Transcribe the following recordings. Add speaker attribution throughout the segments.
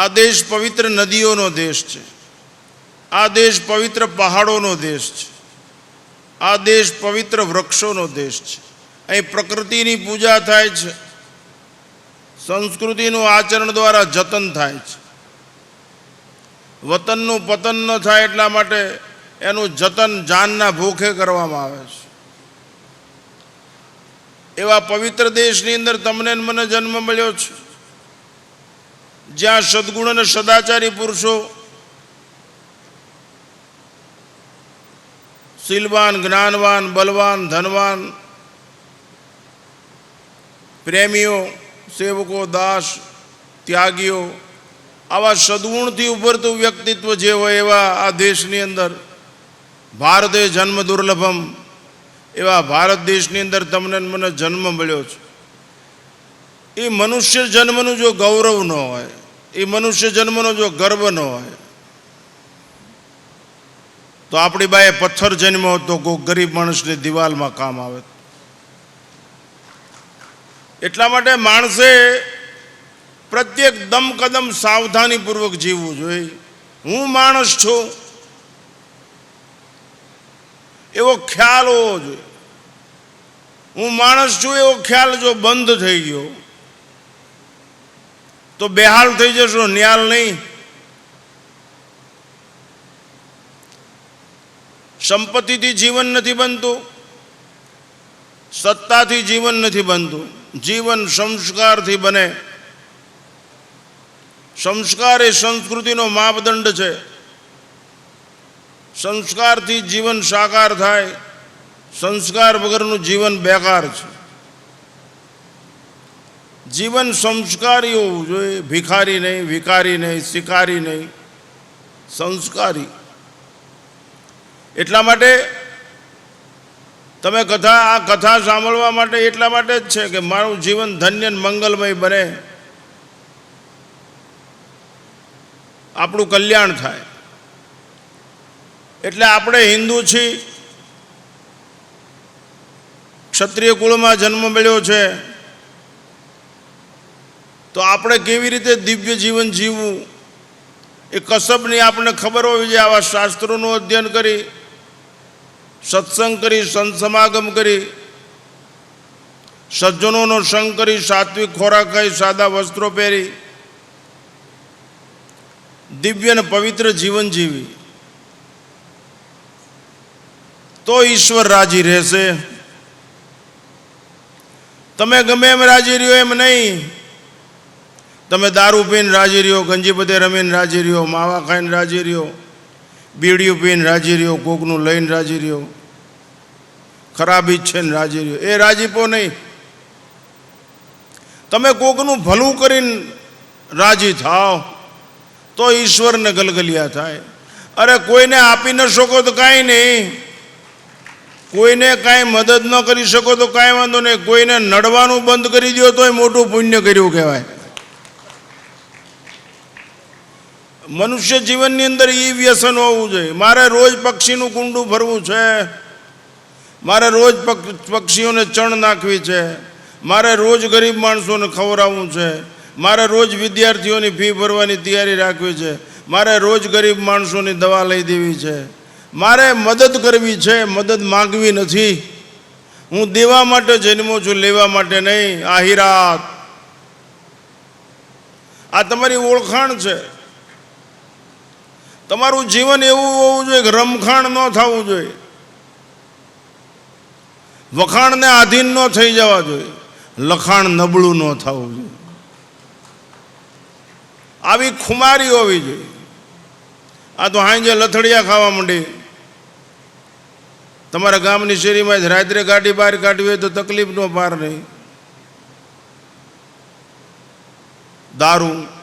Speaker 1: આ દેશ પવિત્ર નદીઓનો દેશ છે. આ દેશ પવિત્ર પહાડોનો દેશ છે. આ દેશ પવિત્ર વૃક્ષોનો દેશ છે. અહીં પ્રકૃતિની પૂજા થાય છે. સંસ્કૃતિનું આચરણ દ્વારા જતન થાય છે. વતનનું પતન ન થાય એટલા માટે એનું જતન જાનના ભૂખે કરવામાં આવે છે. એવા પવિત્ર દેશની અંદર તમને મને જન્મ મળ્યો છે. જ્યાં સદગુણ અને સદાચારી પુરુષો શીલવાન, જ્ઞાનવાન, બલવાન, ધનવાન, પ્રેમીઓ, સેવકો, દાસ, ત્યાગીઓ, આવા સદગુણથી ઉભરતું વ્યક્તિત્વ જે હોય એવા આ દેશની અંદર, ભારતે જન્મ દુર્લભમ, એવા ભારત દેશની અંદર તમને મને જન્મ મળ્યો છે. એ મનુષ્ય જન્મનું જો ગૌરવ ન હોય એ મનુષ્ય જન્મનો જો ગર્વ ન હોય, તો આપણી બાએ પથ્થર જન્મ્યો તો કોઈ ગરીબ માણસની દિવાલમાં કામ આવે. એટલા માટે માણસે પ્રત્યેક દમ કદમ સાવધાનીપૂર્વક જીવવું જોઈએ. હું માણસ છું. એવો ખ્યાલ હોવો જોઈએ. હું માણસ છું, એવો ખ્યાલ જો બંધ થઈ ગયો તો બેહાલ થઈ જશો, નિહાલ નહીં. સંપત્તિથી જીવન નથી બનતું, સત્તાથી જીવન નથી બનતું, જીવન સંસ્કારથી બને. સંસ્કાર એ સંસ્કૃતિનો માપદંડ છે. સંસ્કારથી જીવન સાકાર થાય, સંસ્કાર વગરનું જીવન બેકાર છે. જીવન સંસ્કારી હોવું જોઈએ. ભિખારી નહીં, વિકારી નહીં, શિકારી નહીં. સંસ્કારી. એટલા માટે તમે કથા, આ કથા સાંભળવા માટે એટલા માટે જ છે કે મારું જીવન ધન્ય મંગલમય બને. આપણું કલ્યાણ થાય. એટલે આપણે હિન્દુ છીએ. ક્ષત્રિય કુળમાં જન્મ મળ્યો છે. તો આપણે કેવી રીતે દિવ્ય જીવન જીવવું? એ કસબની આપણને ખબર હોવી જોઈએ. આવા શાસ્ત્રોનું અધ્યયન કરી, સત્સંગ કરી સંત સમાગમ કરી, સજ્જનોનો સંગ કરી, સાત્વિક ખોરાક ખાઈ, સાદા વસ્ત્રો પહેરી, દિવ્ય અને પવિત્ર જીવન જીવી. તો ઈશ્વર રાજી રહેશે. તમે ગમે એમ રાજી રહ્યો એમ નહીં. તમે દારૂ પીને રાજી રહ્યો ગંજીપતે રમીને રાજી રહ્યો, માવા ખાઈને રાજી રહ્યો, બીડીયું પીને રાજી રહ્યો, કોકનું લઈને રાજી રહ્યો, ખરાબ ઈચ્છે ને રાજી રહ્યો. એ રાજીપો નહીં. તમે કોકનું ભલું કરીને રાજી થાવ તો ઈશ્વરને ગલગલિયા થાય. અરે કોઈને આપી ન શકો તો કાંઈ નહીં. કોઈને કાંઈ મદદ ન કરી શકો તો કાંઈ વાંધો નહીં. કોઈને નડવાનું બંધ કરી દો તોય મોટું પુણ્ય કર્યું કહેવાય. મનુષ્ય જીવનની અંદર એ વ્યસન હોવું જોઈએ. મારે રોજ પક્ષીનું કુંડું ભરવું છે. મારે રોજ પક- પક્ષીઓને ચણ નાખવી છે. મારે રોજ ગરીબ માણસોને ખવડાવવું છે. મારે રોજ વિદ્યાર્થીઓની ફી ભરવાની તૈયારી રાખવી છે. મારે રોજ ગરીબ માણસોની દવા લઈ દેવી છે. મારે મદદ કરવી છે, મદદ માગવી નથી. હું દેવા માટે જન્મો છું, લેવા માટે નહીં. આહિરાત. આ તમારી ઓળખાણ છે. તમારું જીવન એવું હોવું જોઈએ કે રમખાણ ન થવું જોઈએ. વખાણને આધીન ન થઈ જવા જોઈએ. લખાણ નબળું ન થવું જોઈએ. આવી ખુમારી હોવી જોઈએ. આ તો હાંજે લથડિયા ખાવા માંડી. તમારા ગામની શેરીમાં જ રાત્રે ગાડી બહાર કાઢવી હોય તો તકલીફનો પાર નહીં દારૂ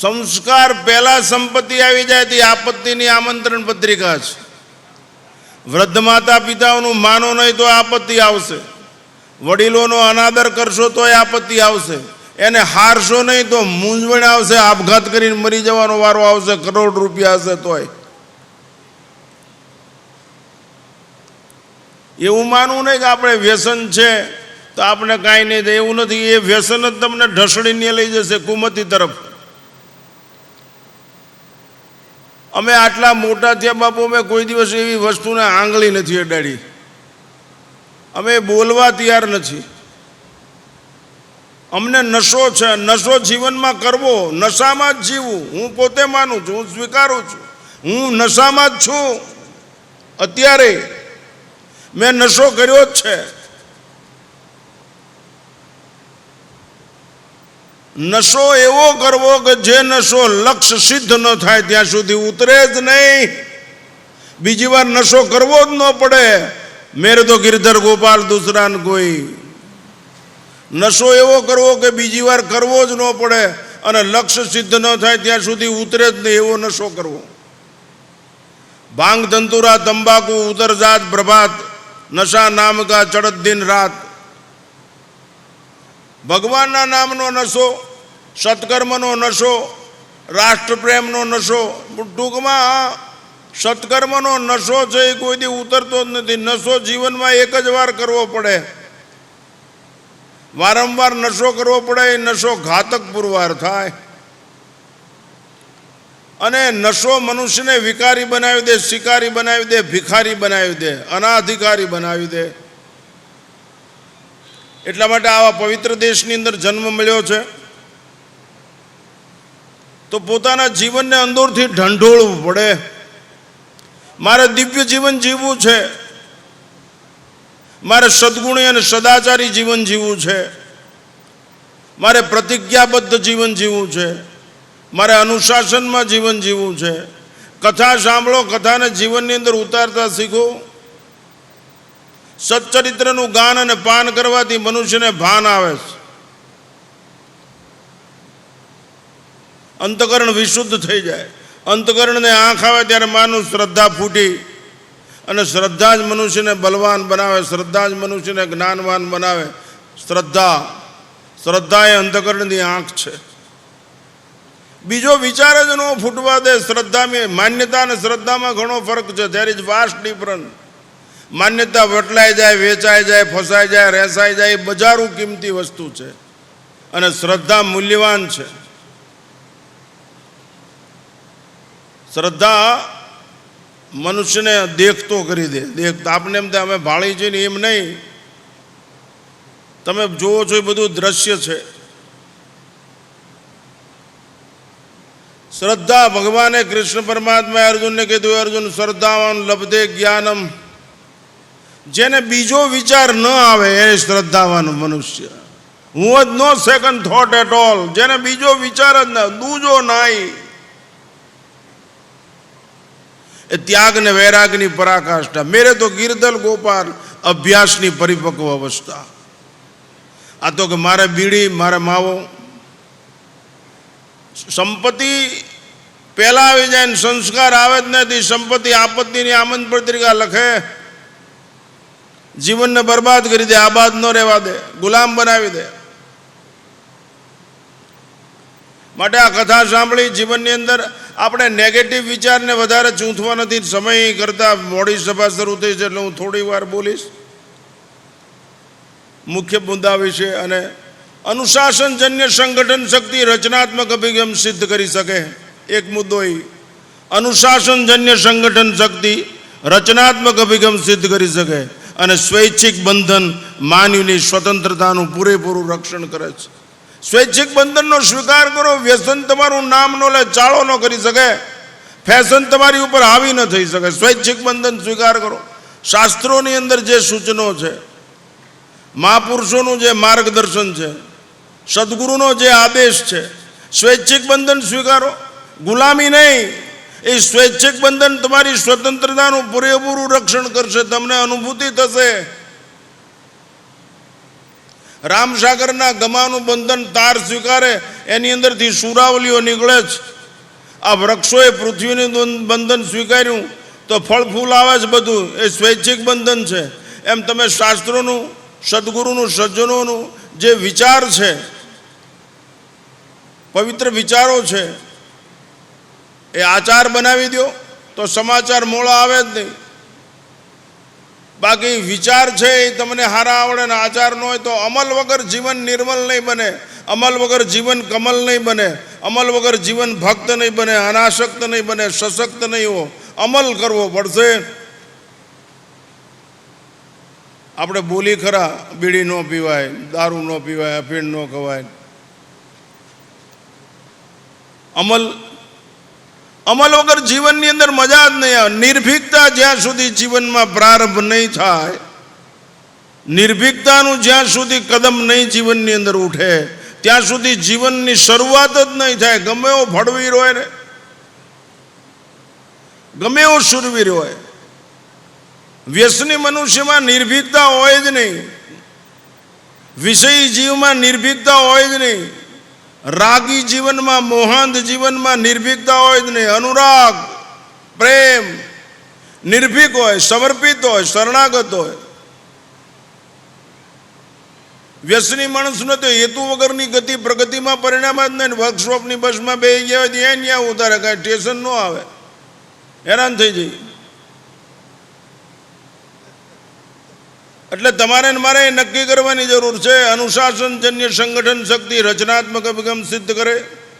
Speaker 1: સંસ્કાર પહેલાં સંપત્તિ આવી જાય તે આપત્તિની આમંત્રણ પત્રિકા છે. વૃદ્ધ માતા પિતાઓનું માનો નહીં તો આપત્તિ આવશે. વડીલોનો અનાદર કરશો તોય આપત્તિ આવશે. એને હારશો નહીં તો મૂંઝવણ આવશે, આપઘાત કરીને મરી જવાનો વારો આવશે, કરોડ રૂપિયા હશે તોય. એવું માનવું નહીં કે આપણે વ્યસન છે તો આપણે કાંઈ નહીં એવું નથી, એ વ્યસન જ તમને ઢસડીને લઈ જશે કુમતી તરફ. અમે આટલા મોટા થયા બાપુ, અમે કોઈ દિવસ એવી વસ્તુને આંગળી નથી અડાડી. અમે બોલવા તૈયાર નથી. અમને નશો છે. નશો જીવનમાં કરવો, નશામાં જ જીવવું. હું પોતે માનું છું, હું સ્વીકારું છું. હું નશામાં જ છું. અત્યારે મેં નશો કર્યો જ છે. નશો એવો કરવો કે જે નશો લક્ષ્ય સિદ્ધ ન થાય ત્યાં સુધી ઉતરે જ નહીં. બીજી વાર નશો કરવો જ ન પડે. મેરે તો ગિરધર ગોપાલ દુસરાન કોઈ. નશો એવો કરવો કે બીજી વાર કરવો જ ન પડે અને લક્ષ્ય સિદ્ધ ન થાય ત્યાં સુધી ઉતરે જ નહીં એવો નશો કરવો. ભાંગ ધંતુરા તંબાકુ ઉતરજાત પ્રભાત નશા નામ કા ચડત દિન રાત. ભગવાનના નામનો નશો, સત્કર્મનો નશો, રાષ્ટ્રપ્રેમનો નશો, ટૂંકમાં સત્કર્મનો નશો છે એ કોઈ દી ઉતરતો જ નથી. નશો જીવનમાં એક જ વાર કરવો પડે. વારંવાર નશો કરવો પડે, એ નશો ઘાતક પુરવાર થાય. અને નશો મનુષ્યને વિકારી બનાવી દે, શિકારી બનાવી દે, ભિખારી બનાવી દે, અનાધિકારી બનાવી દે. એટલા માટે આવા પવિત્ર દેશની અંદર જન્મ મળ્યો છે. તો પોતાના જીવનને અંદરથી ઢંઢોળવું પડે મારે દિવ્ય જીવન જીવવું છે. મારે સદગુણી અને સદાચારી જીવન જીવવું છે. મારે પ્રતિજ્ઞાબદ્ધ જીવન જીવવું છે. મારે અનુશાસનમાં જીવન જીવવું છે. કથા સાંભળો, કથાને જીવનની અંદર ઉતારતા શીખો. સચ્ચરિત્રનું ગાન અને પાન કરવાથી મનુષ્યને ભાન આવે છે. અંતકરણ વિશુદ્ધ થઈ જાય. અંતકરણને આંખ આવે ત્યારે માનું શ્રદ્ધા ફૂટી અને શ્રદ્ધા જ મનુષ્યને બલવાન બનાવે, શ્રદ્ધા જ મનુષ્યને જ્ઞાનવાન બનાવે. શ્રદ્ધા શ્રદ્ધા એ અંતકરણની આંખ છે. બીજો વિચાર જ ન ફૂટવા દે, શ્રદ્ધામાં માન્યતા અને શ્રદ્ધામાં ઘણો ફરક છે. ધેર ઇઝ વાસ્ટ ડિફરન્સ માન્યતા વટલાઈ જાય, વેચાઈ જાય, ફસાઈ જાય, રેસાઈ જાય, એ બજારું કિંમતી વસ્તુ છે. અને શ્રદ્ધા મૂલ્યવાન છે. શ્રદ્ધા મનુષ્યને દેખતો કરી દે. દેખ આપણે એમ થાય, અમે ભાળી છે ને એમ નહીં. તમે જુઓ છો એ બધું દ્રશ્ય છે. શ્રદ્ધા ભગવાને કૃષ્ણ પરમાત્માએ અર્જુનને કીધું, અર્જુન, શ્રદ્ધાવાન લબ્ધે જ્ઞાનમ. જેને બીજો વિચાર ન આવે એ શ્રદ્ધાવાન મનુષ્ય. હું જ no second thought at all જેને બીજો વિચાર જ ના, દૂજો નાઈ. એ ત્યાગ ને વૈરાગની પરાકાષ્ઠા. મેરે તો ગિરધલ ગોપાલ અભ્યાસની પરિપક્વ અવસ્થા. આ તો કે મારે બીડી, મારે માવો. સંપત્તિ પહેલા આવી જાય ને સંસ્કાર આવે જ નથી. સંપત્તિ આપત્તિની આમંત્રણ પત્રિકા લખે. જીવનને બરબાદ કરી દે, આબાદ ન રહેવા દે, ગુલામ બનાવી દે. માટે આ કથા સાંભળી જીવનની અંદર આપણે નેગેટિવ વિચારને વધારે ચૂંથવા નથી, સમય કરતાં મોડી સભા શરૂ થઈ છે એટલે હું થોડી વાર બોલીશ. મુખ્ય મુદ્દા વિશે અને અનુશાસનજન્ય સંગઠન શક્તિ રચનાત્મક અભિગમ સિદ્ધ કરી શકે. એક મુદ્દો એ. અનુશાસનજન્ય સંગઠન શક્તિ રચનાત્મક અભિગમ સિદ્ધ કરી શકે. અને સ્વૈચ્છિક બંધન માનવીની સ્વતંત્રતાનું પૂરેપૂરું રક્ષણ કરે છે. સ્વૈચ્છિક બંધનનો સ્વીકાર કરો, વ્યસન તમારું નામ નો લે, ચાળો ન કરી શકે. ફેશન તમારી ઉપર હાવી ન થઈ શકે. સ્વૈચ્છિક બંધન સ્વીકાર કરો. શાસ્ત્રોની અંદર જે સૂચનો છે, મહાપુરુષોનું જે માર્ગદર્શન છે, સદગુરુનો જે આદેશ છે, સ્વૈચ્છિક બંધન સ્વીકારો. ગુલામી નહીં એ સ્વૈચ્છિક બંધન તમારી સ્વતંત્રતાનું પૂરેપૂરું રક્ષણ કરશે, તમને અનુભૂતિ થશે. રામસાગરના ગમાનું બંધન તાર સ્વીકારે, એની અંદરથી સુરાવલીઓ નીકળે જ. આ વૃક્ષોએ પૃથ્વીનું બંધન સ્વીકાર્યું, તો ફળ ફૂલ આવે છે બધું. એ સ્વૈચ્છિક બંધન છે. એમ તમે શાસ્ત્રોનું, સદગુરુનું, સજ્જનોનું જે વિચાર છે, પવિત્ર વિચારો છે એ આચાર બનાવી દો તો સમાચાર મોળા આવે જ નહીં. બાકી વિચાર છે એ તમને હારા આવડે ને આચાર ન હોય તો અમલ વગર જીવન નિર્મલ નહીં બને, અમલ વગર જીવન કમલ નહીં બને, અમલ વગર જીવન ભક્ત નહીં બને, અનાશક્ત નહીં બને, સશક્ત નહીં હો. અમલ કરવો પડશે. આપણે બોલી ખરા, બીડી ન પીવાય, દારૂ ન પીવાય, અફીણ ન ખવાય. અમલ અમલ વગર જીવનની અંદર મજા જ નહીં આવે. નિર્ભીકતા જ્યાં સુધી જીવનમાં પ્રારંભ નહીં થાય, નિર્ભીકતાનું જ્યાં સુધી કદમ નહીં જીવનની અંદર ઉઠે, ત્યાં સુધી જીવનની શરૂઆત જ નહીં થાય. ગમે એવો ફળવીર હોય ને, ગમે એવો સુરવીર હોય. વ્યસની મનુષ્યમાં નિર્ભીકતા હોય જ નહીં. વિષયી જીવમાં નિર્ભીકતા હોય જ નહીં. રાગી જીવનમાં મોહાંત જીવનમાં નિર્ભીકતા હોય જ નહીં. અનુરાગ, પ્રેમ, નિર્ભીક હોય, સમર્પિત હોય, શરણાગત હોય. વ્યસની માણસનો તો હેતુ વગરની ગતિ પ્રગતિમાં પરિણામ જ નહીં. વર્કશોપની બસમાં બે ગયા હોય ત્યાં ત્યાં ઉતારે, કાંઈ સ્ટેશન ન આવે. હેરાન થઈ જઈ એટલે તમારે મારે નક્કી કરવાની જરૂર છે. અનુશાસનજન્ય સંગઠન શક્તિ રચનાત્મક અભિગમ સિદ્ધ કરે.